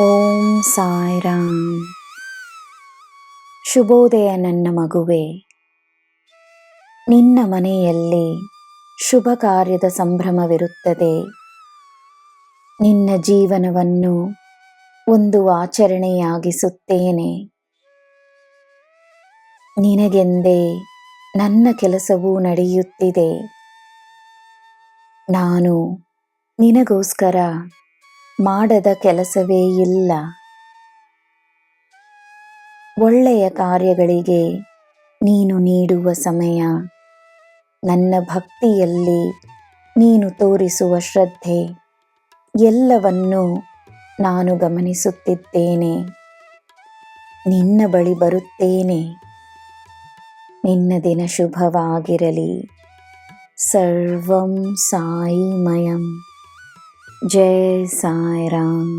ಓಂ ಸಾಯಿರಾಮ್. ಶುಭೋದಯ ನನ್ನ ಮಗುವೆ. ನಿನ್ನ ಮನೆಯಲ್ಲಿ ಶುಭ ಕಾರ್ಯದ ಸಂಭ್ರಮವಿರುತ್ತದೆ. ನಿನ್ನ ಜೀವನವನ್ನು ಒಂದು ಆಚರಣೆಯಾಗಿಸುತ್ತೇನೆ. ನಿನಗೆಂದೇ ನನ್ನ ಕೆಲಸವೂ ನಡೆಯುತ್ತಿದೆ. ನಾನು ನಿನಗೋಸ್ಕರ ಮಾಡದ ಕೆಲಸವೇ ಇಲ್ಲ. ಒಳ್ಳೆಯ ಕಾರ್ಯಗಳಿಗೆ ನೀನು ನೀಡುವ ಸಮಯ. ನನ್ನ ಭಕ್ತಿಯಲ್ಲಿ ನೀನು ತೋರಿಸುವ ಶ್ರದ್ಧೆ. ಎಲ್ಲವನ್ನೂ ನಾನು ಗಮನಿಸುತ್ತಿದ್ದೇನೆ. ನಿನ್ನ ಬಳಿ ಬರುತ್ತೇನೆ. ನಿನ್ನ ದಿನ ಶುಭವಾಗಿರಲಿ. ಸರ್ವಂ ಸಾಯಿಮಯಂ. ಜೈ ಸಾಯಿರಾಮ್